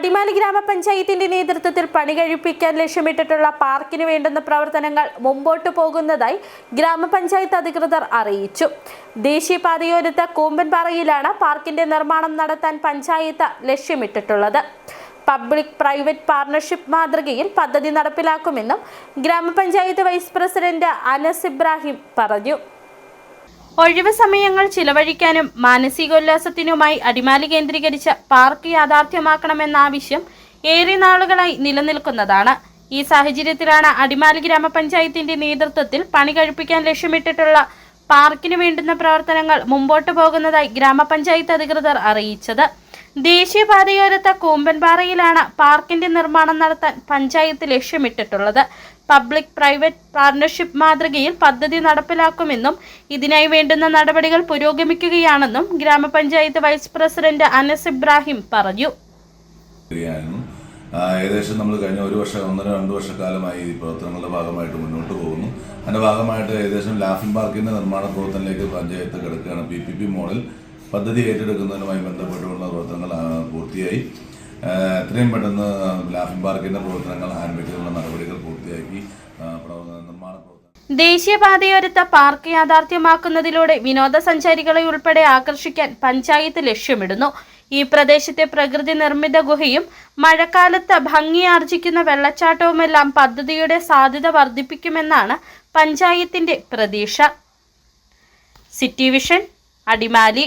അടിമാലി ഗ്രാമപഞ്ചായത്തിന്റെ നേതൃത്വത്തിൽ പണി കഴിപ്പിക്കാൻ ലക്ഷ്യമിട്ടിട്ടുള്ള പാർക്കിന് വേണ്ടുന്ന പ്രവർത്തനങ്ങൾ മുമ്പോട്ട് പോകുന്നതായി ഗ്രാമപഞ്ചായത്ത് അധികൃതർ അറിയിച്ചു. ദേശീയപാതയോരത്ത് കൂമ്പൻപാറയിലാണ് പാർക്കിന്റെ നിർമ്മാണം നടത്താൻ പഞ്ചായത്ത് ലക്ഷ്യമിട്ടിട്ടുള്ളത്. പബ്ലിക് പ്രൈവറ്റ് പാർട്ണർഷിപ്പ് മാതൃകയിൽ പദ്ധതി നടപ്പിലാക്കുമെന്നും ഗ്രാമപഞ്ചായത്ത് വൈസ് പ്രസിഡന്റ് അനസ് ഇബ്രാഹിം പറഞ്ഞു. ഒഴിവ് സമയങ്ങൾ ചിലവഴിക്കാനും മാനസികോല്ലാസത്തിനുമായി അടിമാലി കേന്ദ്രീകരിച്ച പാർക്ക് യാഥാർത്ഥ്യമാക്കണമെന്ന ആവശ്യം ഏറെ നാളുകളായി നിലനിൽക്കുന്നതാണ്. ഈ സാഹചര്യത്തിലാണ് അടിമാലി ഗ്രാമപഞ്ചായത്തിന്റെ നേതൃത്വത്തിൽ പണി കഴിപ്പിക്കാൻ ലക്ഷ്യമിട്ടിട്ടുള്ള പാർക്കിന് വേണ്ടുന്ന പ്രവർത്തനങ്ങൾ മുമ്പോട്ട് പോകുന്നതായി ഗ്രാമപഞ്ചായത്ത് അധികൃതർ അറിയിച്ചത്. ദേശീയപാതയോരത്ത് കൂമ്പൻപാറയിലാണ് പാർക്കിന്റെ നിർമ്മാണം നടത്താൻ പഞ്ചായത്ത് ലക്ഷ്യമിട്ടിട്ടുള്ളത്. പബ്ലിക് പ്രൈവറ്റ് പാർട്ണർഷിപ്പ് മാതൃകയിൽ പദ്ധതി നടപ്പിലാക്കുമെന്നും ഇതിനായി വേണ്ടുന്ന നടപടികൾ പുരോഗമിക്കുകയാണെന്നും ഗ്രാമപഞ്ചായത്ത് വൈസ് പ്രസിഡന്റ് അനസ് ഇബ്രാഹിം പറഞ്ഞു. ഏകദേശം നമ്മൾ കഴിഞ്ഞ ഒരു വർഷം ഒന്നര രണ്ട് വർഷക്കാലമായി ഈ പ്രവർത്തനങ്ങളുടെ ഭാഗമായിട്ട് മുന്നോട്ട് പോകുന്നു. അതിന്റെ ഭാഗമായിട്ട് ഏകദേശം ലാഫിംഗ് പാർക്കിന്റെ നിർമ്മാണ പ്രവർത്തനത്തിലേക്ക് പഞ്ചായത്ത് കിടക്കുകയാണ്. പി പി പി മോഡൽ പദ്ധതി ഏറ്റെടുക്കുന്നതിനുമായി ബന്ധപ്പെട്ടുള്ള പ്രവർത്തനങ്ങൾ പൂർത്തിയായി. എത്രയും പെട്ടെന്ന് ലാഫിംഗ് പാർക്കിന്റെ പ്രവർത്തനങ്ങൾ ആരംഭിക്കുന്ന നടപടികൾ പ്രവർത്തന- നിർമ്മാണ പ്രവർത്തനം ദേശീയപാതയോരത്ത് പാർക്ക് യാഥാർത്ഥ്യമാക്കുന്നതിലൂടെ വിനോദസഞ്ചാരികളെ ഉൾപ്പെടെ ആകർഷിക്കാൻ പഞ്ചായത്ത് ലക്ഷ്യമിടുന്നു. ഈ പ്രദേശത്തെ പ്രകൃതി നിർമ്മിത ഗുഹയും മഴക്കാലത്ത് ഭംഗിയാർജിക്കുന്ന വെള്ളച്ചാട്ടവുമെല്ലാം പദ്ധതിയുടെ സാധ്യത വർദ്ധിപ്പിക്കുമെന്നാണ് പഞ്ചായത്തിന്റെ പ്രതീക്ഷ. City vision Adimali.